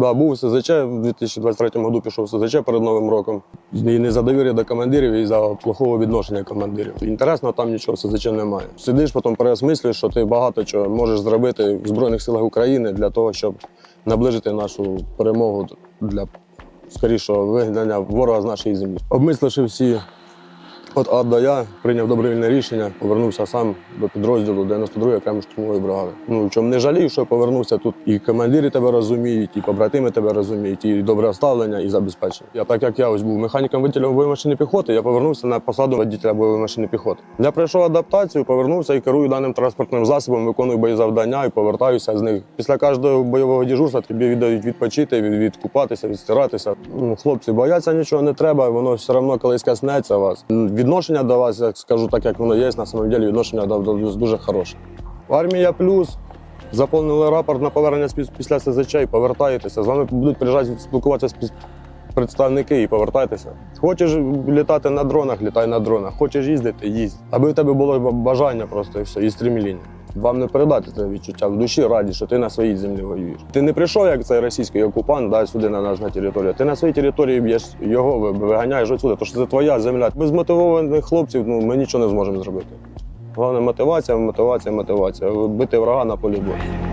Да, був у СЗЧ в 2023 году пішов в СЗЧ перед Новим роком. І не за довір'я до командирів, і за плохого відношення командирів. Інтересно, там нічого в СЗЧ немає. Сидиш, потім переосмислюєш, що ти багато чого можеш зробити в Збройних силах України для того, щоб наближити нашу перемогу для скорішого вигнання ворога з нашої землі. Обмисливши всі От А до Я прийняв добровільне рішення, повернувся сам до підрозділу 92-ї окремої штурмової бригади. Ну чому не жалію, що я повернувся тут. І командири тебе розуміють, і побратими тебе розуміють, і добре ставлення, і забезпечення. Я так як я ось був механіком водителем бойової машини піхоти, я повернувся на посаду водителя бойової машини піхоти. Я пройшов адаптацію, повернувся і керую даним транспортним засобом, виконую бойові і повертаюся з них. Після кожного бойового дежурства тобі віддають відпочити, від- відкупатися, відстиратися. Ну, хлопці, бояться нічого не треба, воно все одно колись коснеться вас. Відношення до вас, як скажу так, як воно є, на самом деле відношення до, вас дуже хороше. Армія плюс. Заповнили рапорт на повернення після СЗЧ і повертаєтеся. З вами будуть приїжджати спілкуватися з представники і повертайтеся. Хочеш літати на дронах, літай на дронах. Хочеш їздити, їздь. Аби в тебе було бажання просто і все, і стремління. Вам не передати це відчуття в душі раді, що ти на своїй землі воюєш. Ти не прийшов, як цей російський окупант, да, сюди на нашу територію. Ти на своїй території б'єш його, виганяєш отсюди, тому що це твоя земля. Без мотивованих хлопців ну, ми нічого не зможемо зробити. Головне мотивація, мотивація, мотивація. Бити врага на полі бою.